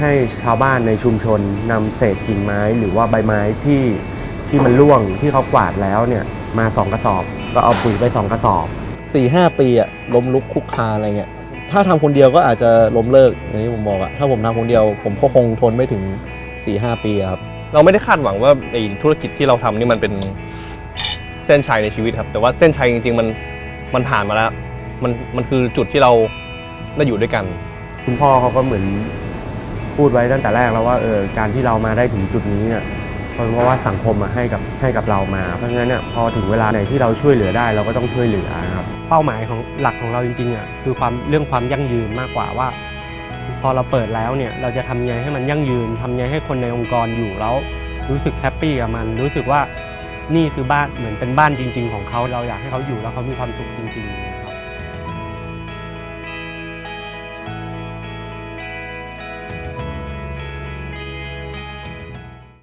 ให้ชาวบ้านในชุมชนนำเศษกิ่งไม้หรือว่าใบไม้ที่ที่มันร่วงที่เขากวาดแล้วเนี่ยมาสองกระสอบ ก็เอาปุ๋ยไปสองกระสอบ สี่ห้าปีอะล้มลุกคลุกคลานอะไรเงี้ยถ้าทำคนเดียวก็อาจจะล้มเลิกอย่างที่ผมบอกอะถ้าผมทำคนเดียว ผมก็คงทนไม่ถึง4ี่หปีอะครับ เราไม่ได้คาดหวังว่าไอ้ธุรกิจที่เราทำนี่มันเป็นเส้นชัยในชีวิตครับ แต่ว่าเส้นชัยจริงๆมันมันผ่านมาแล้ว มันมันคือจุดที่เราได้อยู่ด้วยกัน คุณพ่อเขาก็เหมือน พูดไว้ตั้งแต่แรกแล้วว่าเออการที่เรามาได้ถึงจุดนี้เนี่ยเพราะว่าสังคมอะให้กับให้กับเรามา เพราะฉะนั้นเนี่ยพอถึงเวลาไหนที่เราช่วยเหลือได้เราก็ต้องช่วยเหลือครับเป้าหมายของหลักของเราจริงๆอะคือความเรื่องความยั่งยืนมากกว่าว่า พอเราเปิดแล้วเนี่ยเราจะทำยังไงให้มันยั่งยืนทำยังไงให้คนในองค์กรอยู่แล้ว รู้สึกแฮปปี้กับมันรู้สึกว่านี่คือบ้านเหมือนเป็นบ้านจริง ๆ ของเขาเราอยากให้เขาอยู่แล้วเขามีความสุขจริง ๆ